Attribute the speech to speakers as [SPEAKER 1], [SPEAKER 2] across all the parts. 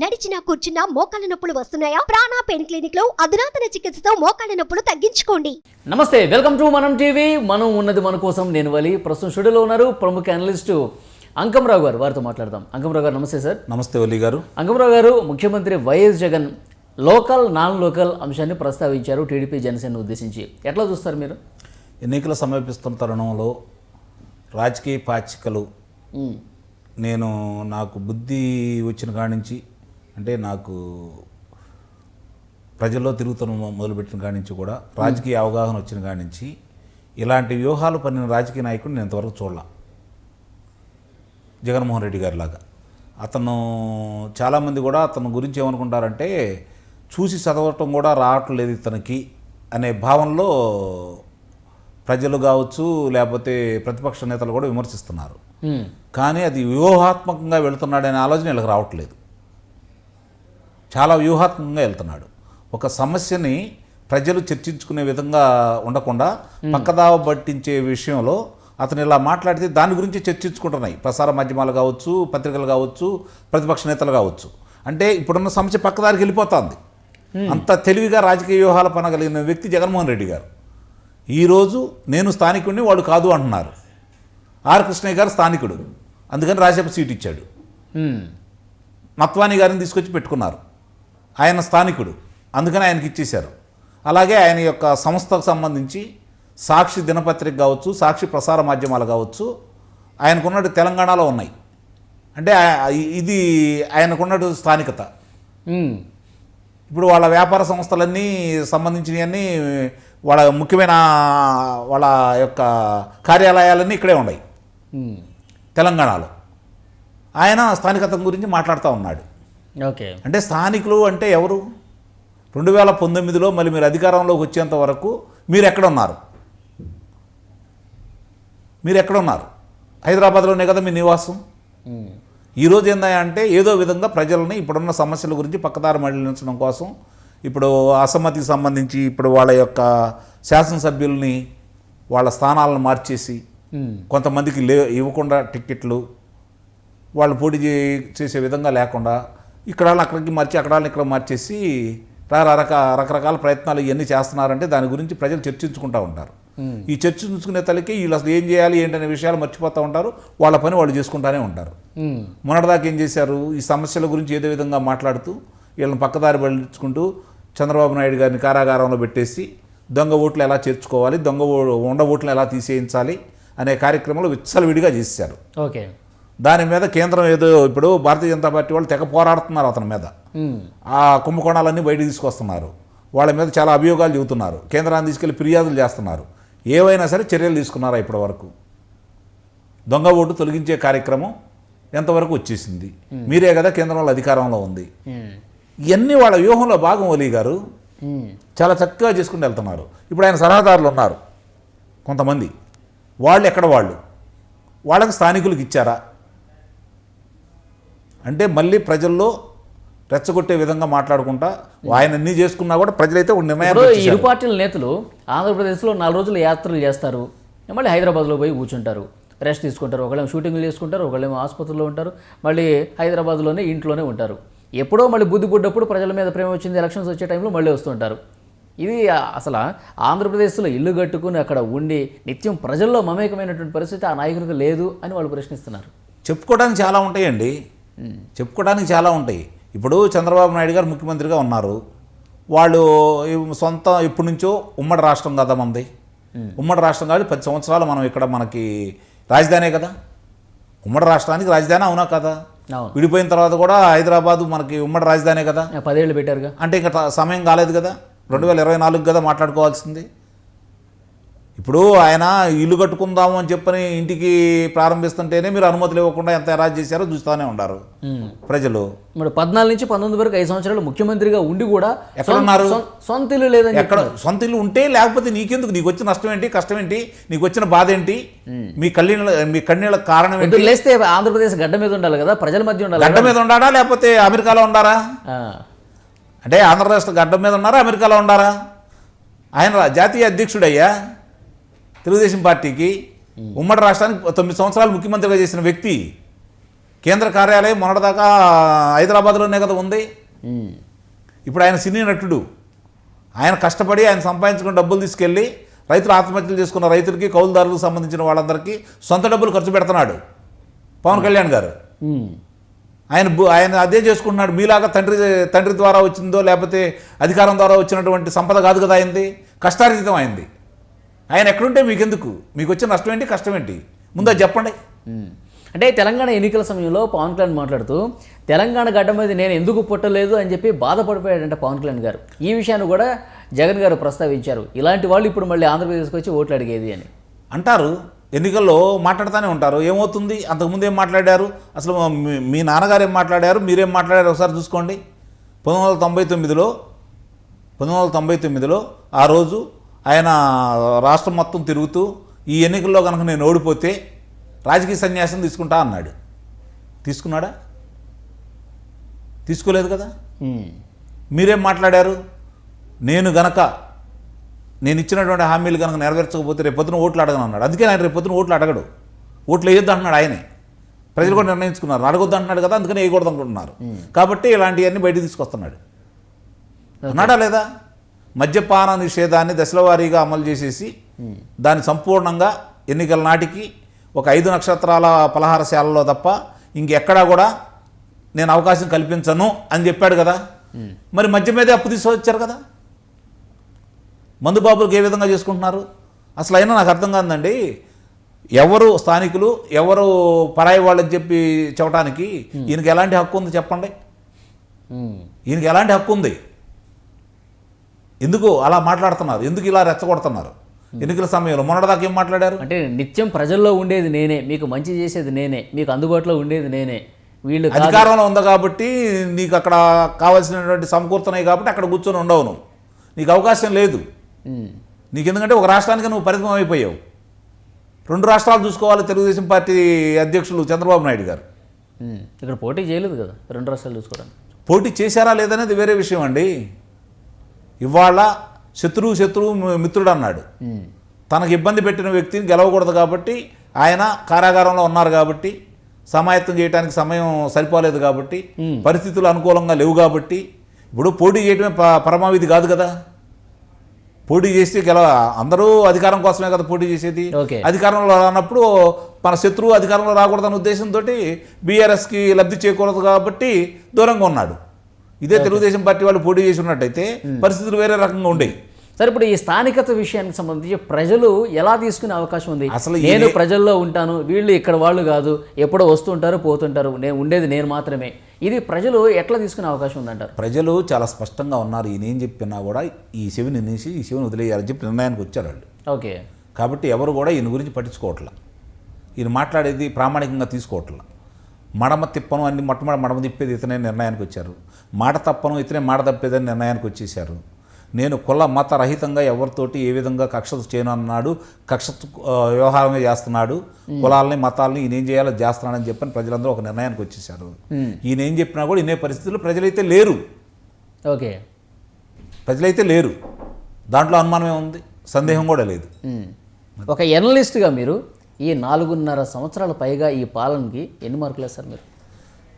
[SPEAKER 1] నడిచినా కూర్చున్నా మోకాళ్ళ నొప్పులు వస్తున్నాయా? ప్రాణా పెయిన్ క్లినిక్లో అధునాతన చికిత్సతో మోకాళ్ళ నొప్పులు తగ్గించుకోండి.
[SPEAKER 2] నమస్తే వెల్కమ్ టు మనం టీవీ. మనం ఉన్నది మన కోసం నేను వలి. ప్రస్తుతం స్టూడియోలో ఉన్నారు ప్రముఖ అనలిస్టు అంకమరావు గారు. వారితో మాట్లాడదాం. అంకమరావు గారు నమస్తే సార్.
[SPEAKER 3] నమస్తే ఒలి గారు.
[SPEAKER 2] అంకమరావు గారు ముఖ్యమంత్రి YS Jagan local non local అంశాన్ని ప్రస్తావించారు టీడీపీ జనసేన ఉద్దేశించి. ఎట్లా చూస్తారు మీరు?
[SPEAKER 3] ఎన్నికలు సమీపిస్తున్న తరుణంలో రాజకీయ పాచికలు నేను నాకు బుద్ధి వచ్చిన కాడి నుంచి అంటే నాకు ప్రజల్లో తిరుగుతున్న మొదలుపెట్టిన కాడి నుంచి కూడా రాజకీయ అవగాహన వచ్చిన కాడి నుంచి ఇలాంటి వ్యూహాలు పన్నిన రాజకీయ నాయకుడిని నేను ఇంతవరకు చూడలా. జగన్మోహన్ రెడ్డి గారి లాగా. అతను చాలామంది కూడా అతని గురించి ఏమనుకుంటారంటే చూసి చదవటం కూడా రావట్లేదు ఇతనికి అనే భావనలో ప్రజలు కావచ్చు లేకపోతే ప్రతిపక్ష నేతలు కూడా విమర్శిస్తున్నారు. కానీ అది వ్యూహాత్మకంగా వెళుతున్నాడనే ఆలోచన వీళ్ళకి రావట్లేదు. చాలా వ్యూహాత్మకంగా వెళ్తున్నాడు. ఒక సమస్యని ప్రజలు చర్చించుకునే విధంగా ఉండకుండా పక్కదావ పట్టించే విషయంలో అతను ఇలా మాట్లాడితే దాని గురించి చర్చించుకుంటున్నాయి. ప్రసార మాధ్యమాలు కావచ్చు పత్రికలు కావచ్చు ప్రతిపక్ష నేతలు కావచ్చు. అంటే ఇప్పుడున్న సమస్య పక్కదారికి వెళ్ళిపోతుంది. అంత తెలివిగా రాజకీయ వ్యూహాలు పనగలిగిన వ్యక్తి జగన్మోహన్ రెడ్డి గారు. ఈరోజు నేను స్థానికుడిని వాడు కాదు అంటున్నారు. ఆర్ కృష్ణయ్య గారు స్థానికుడు. అందుకని రాజ్యసభ సీట్ ఇచ్చాడు. మత్వాని గారిని తీసుకొచ్చి పెట్టుకున్నారు. ఆయన స్థానికుడు. అందుకని ఆయనకి ఇచ్చేశారు. అలాగే ఆయన యొక్క సంస్థకు సంబంధించి సాక్షి దినపత్రిక కావచ్చు సాక్షి ప్రసార మాధ్యమాలు కావచ్చు ఆయనకున్నట్టు తెలంగాణలో ఉన్నాయి. అంటే ఇది ఆయనకున్నట్టు స్థానికత. ఇప్పుడు వాళ్ళ వ్యాపార సంస్థలన్నీ సంబంధించినవన్నీ వాళ్ళ ముఖ్యమైన వాళ్ళ యొక్క కార్యాలయాలన్నీ ఇక్కడే ఉన్నాయి. తెలంగాణలో. ఆయన స్థానికత గురించి మాట్లాడుతూ ఉన్నాడు.
[SPEAKER 2] ఓకే.
[SPEAKER 3] అంటే స్థానికులు అంటే ఎవరు? రెండు వేల పంతొమ్మిదిలో మళ్ళీ మీరు అధికారంలోకి వచ్చేంత వరకు మీరు ఎక్కడ ఉన్నారు మీరు ఎక్కడ ఉన్నారు హైదరాబాద్లోనే కదా మీ నివాసం? ఈరోజు ఏందా అంటే ఏదో విధంగా ప్రజల్ని ఇప్పుడున్న సమస్యల గురించి పక్కదారి మళ్ళించడం కోసం ఇప్పుడు అసమ్మతికి సంబంధించి ఇప్పుడు వాళ్ళ యొక్క శాసనసభ్యుల్ని వాళ్ళ స్థానాలను మార్చేసి కొంతమందికి లే ఇవ్వకుండా టిక్కెట్లు వాళ్ళు పోటీ చేసే విధంగా లేకుండా ఇక్కడ అక్కడికి మార్చి అక్కడ వాళ్ళని ఇక్కడ మార్చేసి రక రకరకాల ప్రయత్నాలు ఇవన్నీ చేస్తున్నారంటే దాని గురించి ప్రజలు చర్చించుకుంటూ ఉంటారు. ఈ చర్చించుకునే తలకి వీళ్ళు అసలు ఏం చేయాలి ఏంటనే విషయాలు మర్చిపోతూ ఉంటారు వాళ్ళ పని వాళ్ళు చేసుకుంటానే ఉంటారు. మొన్నటిదాకా ఏం చేశారు? ఈ సమస్యల గురించి ఏదో విధంగా మాట్లాడుతూ వీళ్ళని పక్కదారి పట్టించుకుంటూ చంద్రబాబు నాయుడు గారిని కారాగారంలో పెట్టేసి దొంగ ఓట్లు ఎలా చేర్చుకోవాలి దొంగ ఉండ ఓట్లను ఎలా తీసేయించాలి అనే కార్యక్రమంలో విచ్చలవిడిగా చేశారు.
[SPEAKER 2] ఓకే.
[SPEAKER 3] దాని మీద కేంద్రం ఏదో ఇప్పుడు భారతీయ జనతా పార్టీ వాళ్ళు తెగ పోరాడుతున్నారు అతని మీద. ఆ కుంభకోణాలన్నీ బయటకు తీసుకొస్తున్నారు. వాళ్ళ మీద చాలా అభియోగాలు చెబుతున్నారు. కేంద్రాన్ని తీసుకెళ్ళి ఫిర్యాదులు చేస్తున్నారు. ఏవైనా సరే చర్యలు తీసుకున్నారా ఇప్పటి వరకు? దొంగ ఓటు తొలగించే కార్యక్రమం ఎంతవరకు వచ్చేసింది? మీరే కదా కేంద్రంలో అధికారంలో ఉంది. ఇవన్నీ వాళ్ళ వ్యూహంలో భాగం ఒలీ గారు. చాలా చక్కగా చేసుకుంటూ వెళ్తున్నారు. ఇప్పుడు ఆయన సలహాదారులు ఉన్నారు. కొంతమంది. వాళ్ళు ఎక్కడ వాళ్ళు? వాళ్ళకి స్థానికులకు ఇచ్చారా? అంటే మళ్ళీ ప్రజల్లో రెచ్చగొట్టే విధంగా మాట్లాడుకుంటా ఆయన అన్నీ చేసుకున్నా కూడా ప్రజలైతే ఒక
[SPEAKER 2] ఈ ఇరు. పార్టీల నేతలు ఆంధ్రప్రదేశ్లో నాలుగు రోజులు యాత్రలు చేస్తారు. మళ్ళీ హైదరాబాద్లో పోయి కూర్చుంటారు. రెస్ట్ తీసుకుంటారు. ఒకళ్ళేమో షూటింగ్లు చేసుకుంటారు ఒకళ్ళేమో ఆసుపత్రిలో ఉంటారు. మళ్ళీ హైదరాబాద్లోనే ఇంట్లోనే ఉంటారు. ఎప్పుడో మళ్ళీ బుద్ధి పుడ్డప్పుడు ప్రజల మీద ప్రేమ వచ్చింది. ఎలక్షన్స్ వచ్చే టైంలో మళ్ళీ వస్తుంటారు ఇది అసలు ఆంధ్రప్రదేశ్లో ఇల్లు కట్టుకుని అక్కడ ఉండి నిత్యం ప్రజల్లో మమేకమైనటువంటి పరిస్థితి ఆ నాయకునికి లేదు అని వాళ్ళు ప్రశ్నిస్తున్నారు.
[SPEAKER 3] చెప్పుకోవడానికి చాలా ఉంటాయండి. చెప్పుకోవడానికి చాలా ఉంటాయి. ఇప్పుడు చంద్రబాబు నాయుడు గారు ముఖ్యమంత్రిగా ఉన్నారు. వాళ్ళు సొంత ఇప్పటి నుంచో ఉమ్మడి రాష్ట్రం కదా మనది. ఉమ్మడి రాష్ట్రం కాబట్టి పది సంవత్సరాలు మనం ఇక్కడ మనకి రాజధానే కదా. ఉమ్మడి రాష్ట్రానికి రాజధాని అవునా కదా? విడిపోయిన తర్వాత కూడా హైదరాబాదు మనకి ఉమ్మడి రాజధానే కదా?
[SPEAKER 2] పదేళ్ళు పెట్టారుగా.
[SPEAKER 3] అంటే ఇంకా సమయం కాలేదు కదా. రెండు వేల ఇరవై నాలుగు కదా మాట్లాడుకోవాల్సింది. ఇప్పుడు ఆయన ఇల్లు కట్టుకుందాము అని చెప్పని ఇంటికి ప్రారంభిస్తుంటేనే మీరు అనుమతులు ఇవ్వకుండా ఎంత ఎరాజ్ చేశారో చూస్తూనే ఉన్నారు. ప్రజలు.
[SPEAKER 2] మరి పద్నాలుగు నుంచి పంతొమ్మిది వరకు ఐదు సంవత్సరాలు ముఖ్యమంత్రిగా ఉండి కూడా
[SPEAKER 3] ఎక్కడ ఉన్నారు?
[SPEAKER 2] సొంత ఇల్లు లేదని
[SPEAKER 3] ఎక్కడ సొంత ఇల్లు ఉంటే లేకపోతే నీకెందుకు? నీకు వచ్చిన నష్టం ఏంటి? కష్టం ఏంటి? నీకు వచ్చిన బాధ ఏంటి? మీ కళ్ళీళ్ళ మీ కన్నీళ్ళ కారణం ఏంటి?
[SPEAKER 2] లేస్తే ఆంధ్రప్రదేశ్ గడ్డ మీద ఉండాలి కదా ప్రజల మధ్య ఉండాలి
[SPEAKER 3] గడ్డ మీద ఉండారా లేకపోతే అమెరికాలో ఉండారా అంటే ఆంధ్ర రాష్ట్ర గడ్డ మీద ఉన్నారా అమెరికాలో ఉండారా ఆయన జాతీయ అధ్యక్షుడయ్యా. తెలుగుదేశం పార్టీకి ఉమ్మడి రాష్ట్రానికి తొమ్మిది సంవత్సరాలు ముఖ్యమంత్రిగా చేసిన వ్యక్తి కేంద్ర కార్యాలయం మొన్నటిదాకా హైదరాబాద్లోనే కదా ఉంది. ఇప్పుడు ఆయన సినీ నటుడు. ఆయన కష్టపడి ఆయన సంపాదించుకున్న డబ్బులు తీసుకెళ్ళి రైతులు ఆత్మహత్యలు చేసుకున్న రైతులకి కౌలుదారులకు సంబంధించిన వాళ్ళందరికీ సొంత డబ్బులు ఖర్చు పెడుతున్నాడు పవన్ కళ్యాణ్ గారు. ఆయన ఆయన అదే చేసుకుంటున్నాడు. మీలాగా తండ్రి తండ్రి ద్వారా వచ్చిందో లేకపోతే అధికారం ద్వారా వచ్చినటువంటి సంపద కాదు కదా అయింది. కష్టార్జితం అయింది. ఆయన ఎక్కడుంటే మీకెందుకు? మీకు వచ్చిన నష్టం ఏంటి కష్టం ఏంటి? ముందు అది చెప్పండి.
[SPEAKER 2] అంటే తెలంగాణ ఎన్నికల సమయంలో పవన్ కళ్యాణ్ మాట్లాడుతూ తెలంగాణ గడ్డ మీద నేను ఎందుకు పుట్టలేదు అని చెప్పి బాధపడిపోయాడంట పవన్ కళ్యాణ్ గారు. ఈ విషయాన్ని కూడా జగన్ గారు ప్రస్తావించారు. ఇలాంటి వాళ్ళు ఇప్పుడు మళ్ళీ ఆంధ్రప్రదేశ్కి వచ్చి ఓట్లు అడిగేది అని.
[SPEAKER 3] అంటారు ఎన్నికల్లో మాట్లాడుతూనే ఉంటారు. ఏమవుతుంది? అంతకుముందు ఏం మాట్లాడారు? అసలు మీ- మీ నాన్నగారు ఏం మాట్లాడారు? మీరేం మాట్లాడారు? ఒకసారి చూసుకోండి. పంతొమ్మిది వందల తొంభై తొమ్మిదిలో పంతొమ్మిది వందల తొంభై తొమ్మిదిలో ఆ రోజు ఆయన రాష్ట్రం మొత్తం తిరుగుతూ ఈ ఎన్నికల్లో కనుక నేను ఓడిపోతే రాజకీయ సన్యాసం తీసుకుంటా అన్నాడు. తీసుకున్నాడా? తీసుకోలేదు కదా. మీరేం మాట్లాడారు? నేను గనక నేను ఇచ్చినటువంటి హామీలు కనుక నెరవేర్చకపోతే రేపొద్దున ఓట్లు అడగను అన్నాడు. అందుకే ఆయన రేపొద్దున ఓట్లు అడగడు. ఓట్లు వేయొద్దు అంటున్నాడు ఆయనే. ప్రజలు కూడా నిర్ణయించుకున్నారు. అడగొద్దు అంటున్నాడు కదా అందుకని వేయకూడదు అనుకుంటున్నారు కాబట్టి ఇలాంటివన్నీ బయటికి తీసుకొస్తున్నాడు. అన్నాడా లేదా? మద్యపాన నిషేధాన్ని దశల వారీగా అమలు చేసేసి దాన్ని సంపూర్ణంగా ఎన్నికల నాటికి ఒక ఐదు నక్షత్రాల పలహారశాలలో తప్ప ఇంకెక్కడా కూడా నేను అవకాశం కల్పించను అని చెప్పాడు కదా. మరి మద్యం మీదే అప్పు తీసుకొచ్చారు కదా. మందు బాబులకు ఏ విధంగా చేసుకుంటున్నారు? అసలు అయినా నాకు అర్థం కాదండి. ఎవరు స్థానికులు ఎవరు పరాయి వాళ్ళని చెప్పి చెప్పడానికి ఈయనకి ఎలాంటి హక్కు ఉంది చెప్పండి. ఈయనకి ఎలాంటి హక్కు ఉంది? ఎందుకు అలా మాట్లాడుతున్నారు? ఎందుకు ఇలా రెచ్చగొడుతున్నారు? ఎన్నికల సమయంలో మొన్నటిదాకా ఏం మాట్లాడారు?
[SPEAKER 2] అంటే నిత్యం ప్రజల్లో ఉండేది నేనే మీకు మంచి చేసేది నేనే మీకు అందుబాటులో ఉండేది నేనే. వీళ్ళు.
[SPEAKER 3] అధికారంలో ఉంది కాబట్టి నీకు అక్కడ కావాల్సినటువంటి సమకూర్తున్నాయి కాబట్టి అక్కడ కూర్చొని ఉండవు నువ్వు. నీకు అవకాశం లేదు. నీకు ఎందుకంటే ఒక రాష్ట్రానికి నువ్వు పరిమితం అయిపోయావు రెండు రాష్ట్రాలు చూసుకోవాలి తెలుగుదేశం పార్టీ అధ్యక్షులు చంద్రబాబు నాయుడు గారు.
[SPEAKER 2] ఇక్కడ పోటీ చేయలేదు కదా రెండు రాష్ట్రాలు చూసుకోవడానికి.
[SPEAKER 3] పోటీ చేశారా లేదనేది వేరే విషయం అండి. ఇవాళ శత్రువు శత్రువు మిత్రుడు అన్నాడు. తనకు ఇబ్బంది పెట్టిన వ్యక్తిని గెలవకూడదు కాబట్టి ఆయన కారాగారంలో ఉన్నారు కాబట్టి సమాయత్తం చేయడానికి సమయం సరిపోలేదు కాబట్టి పరిస్థితులు అనుకూలంగా లేవు కాబట్టి ఇప్పుడు పోటీ చేయడమే పరమావిధి కాదు కదా. పోటీ చేస్తే గెలవ అందరూ అధికారం కోసమే కదా పోటీ చేసేది. అధికారంలో రానప్పుడు మన శత్రువు అధికారంలో రాకూడదన్న ఉద్దేశంతో బీఆర్ఎస్కి లబ్ధి చేకూడదు కాబట్టి దూరంగా ఉన్నాడు. ఇదే తెలుగుదేశం పార్టీ వాళ్ళు పోటీ చేసి ఉన్నట్టయితే పరిస్థితులు వేరే రకంగా ఉండేవి
[SPEAKER 2] సరే ఇప్పుడు ఈ స్థానికత విషయానికి సంబంధించి ప్రజలు ఎలా తీసుకునే అవకాశం ఉంది?
[SPEAKER 3] అసలు
[SPEAKER 2] నేను ప్రజల్లో ఉంటాను వీళ్ళు ఇక్కడ వాళ్ళు కాదు ఎప్పుడో వస్తుంటారు పోతుంటారు నేను ఉండేది నేను మాత్రమే. ఇది ప్రజలు ఎట్లా తీసుకునే అవకాశం ఉందంటారు?
[SPEAKER 3] ప్రజలు చాలా స్పష్టంగా ఉన్నారు ఈయన ఏం చెప్పినా కూడా ఈ చెవిని నినేసి ఈ చెవిని వదిలేయాలని చెప్పి నిర్ణయానికి వచ్చారు వాళ్ళు.
[SPEAKER 2] ఓకే.
[SPEAKER 3] కాబట్టి ఎవరు కూడా ఈయన గురించి పట్టించుకోవట్ల. ఈయన మాట్లాడేది ప్రామాణికంగా తీసుకోవట్ల. మడమ తిప్పను అన్ని మొట్టమొదటి మడమ తిప్పేది ఇతనే నిర్ణయానికి వచ్చారు. మాట తప్పను ఇతనే మాట తప్పేదని నిర్ణయానికి వచ్చేసారు నేను కుల మత రహితంగా ఎవరితోటి ఏ విధంగా కక్ష చేయను అన్నాడు కక్ష ఆ, వ్యవహారమే చేస్తున్నాడు కులాలని మతాలని ఈయన ఏం చేయాలో చేస్తున్నాడని చెప్పని ప్రజలందరూ ఒక నిర్ణయానికి వచ్చేసారు ఈయన ఏం చెప్పినా కూడా ఇనే పరిస్థితుల్లో ప్రజలైతే లేరు.
[SPEAKER 2] ఓకే.
[SPEAKER 3] ప్రజలైతే లేరు. దాంట్లో అనుమానమే ఉంది. సందేహం కూడా లేదు.
[SPEAKER 2] ఒక ఎనలిస్ట్గా మీరు ఈ నాలుగున్నర సంవత్సరాల పైగా ఈ పాలనకి ఎన్ని మార్కులు వేస్తారు మీరు?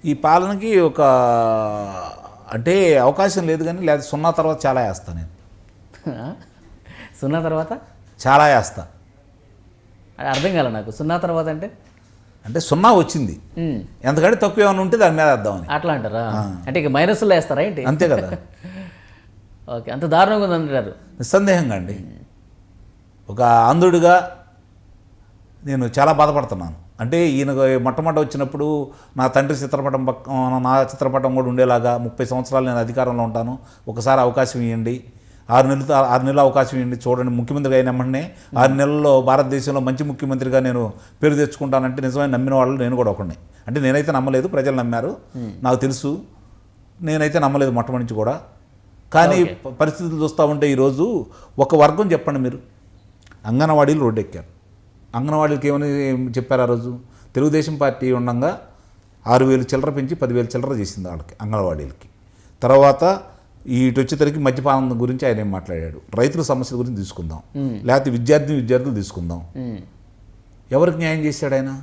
[SPEAKER 3] ఈ పాలనకి ఒక అంటే అవకాశం లేదు కానీ లేదా సున్నా తర్వాత చాలా వేస్తా నేను.
[SPEAKER 2] సున్నా తర్వాత?
[SPEAKER 3] చాలా వేస్తా.
[SPEAKER 2] అది అర్థం కాలే నాకు. సున్నా తర్వాత అంటే?
[SPEAKER 3] అంటే సున్నా వచ్చింది. ఎంతకంటే తక్కువ ఏమైనా ఉంటే దాని మీద వేద్దామని
[SPEAKER 2] అట్లా అంటారా? అంటే ఇక మైనస్లో వేస్తారా ఏంటి?
[SPEAKER 3] అంతే కదా.
[SPEAKER 2] ఓకే అంత దారుణంగా ఉంది అంటారు
[SPEAKER 3] నిస్సందేహంగా అండి. ఒక ఆంధ్రుడిగా నేను చాలా బాధపడుతున్నాను. అంటే ఈయన మొట్టమొదటి వచ్చినప్పుడు నా తండ్రి చిత్రపటం పక్క నా చిత్రపటం కూడా ఉండేలాగా ముప్పై సంవత్సరాలు నేను అధికారంలో ఉంటాను. ఒకసారి అవకాశం ఇవ్వండి. ఆరు నెలలు ఆరు నెలలు అవకాశం ఇవ్వండి. చూడండి ముఖ్యమంత్రిగా అయిన వెంటనే ఆరు నెలల్లో భారతదేశంలో మంచి ముఖ్యమంత్రిగా నేను పేరు తెచ్చుకుంటానంటే నిజమైన నమ్మిన వాళ్ళు నేను కూడా ఒకడిని. అంటే నేనైతే నమ్మలేదు ప్రజలు నమ్మారు. నాకు తెలుసు. నేనైతే నమ్మలేదు మొట్టమొదటి నుంచి కూడా. కానీ పరిస్థితులు చూస్తూ ఉంటే ఈరోజు ఒక వర్గం చెప్పండి మీరు. అంగన్వాడీలు రోడ్డెక్కారు. అంగన్వాడీలకి ఏమని చెప్పారు ఆ రోజు? తెలుగుదేశం పార్టీ ఉండగా ఆరు వేలు చిల్లర పెంచి పదివేలు చిల్లర చేసింది వాళ్ళకి అంగన్వాడీలకి. తర్వాత ఇటు వచ్చేసరికి మద్యపానం గురించి ఆయన ఏం మాట్లాడాడు? రైతుల సమస్యల గురించి తీసుకుందాం. లేకపోతే విద్యార్థి విద్యార్థులు తీసుకుందాం. ఎవరికి న్యాయం చేశాడు ఆయన?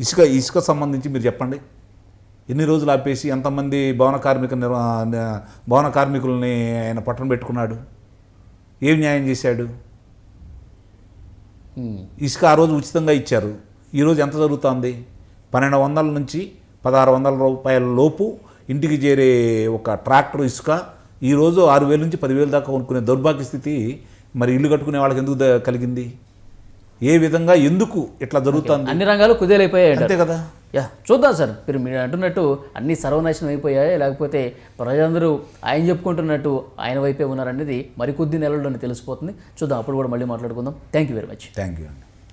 [SPEAKER 3] ఇసుక ఇసుక సంబంధించి మీరు చెప్పండి. ఎన్ని రోజులు ఆపేసి ఎంతమంది భవన కార్మిక నిర్వా భవన కార్మికుల్ని ఆయన పట్టణ పెట్టుకున్నాడు? ఏం న్యాయం చేశాడు. ఇసుక ఆ రోజు ఉచితంగా ఇచ్చారు. ఈరోజు ఎంత జరుగుతుంది? పన్నెండు వందల నుంచి పదహారు వందల రూపాయల లోపు ఇంటికి చేరే ఒక ట్రాక్టర్ ఇసుక ఈరోజు ఆరు వేల నుంచి పదివేల దాకా కొనుక్కునే దౌర్భాగ్య స్థితి మరి ఇల్లు కట్టుకునే వాళ్ళకి ఎందుకు కలిగింది? ఏ విధంగా ఎందుకు ఇట్లా జరుగుతుంది?
[SPEAKER 2] అన్ని రంగాలు కుదేలైపోయాయి.
[SPEAKER 3] అంతే కదా.
[SPEAKER 2] యా చూద్దాం సార్. మీరు మీరు అంటున్నట్టు అన్ని సర్వనాశనం అయిపోయాయి? లేకపోతే ప్రజలందరూ ఆయన చెప్పుకుంటున్నట్టు ఆయన వైపే ఉన్నారనేది మరికొద్ది నెలల్లోనే తెలిసిపోతుంది. చూద్దాం అప్పుడు కూడా మళ్ళీ మాట్లాడుకుందాం. Thank you very much
[SPEAKER 3] thank you అండి.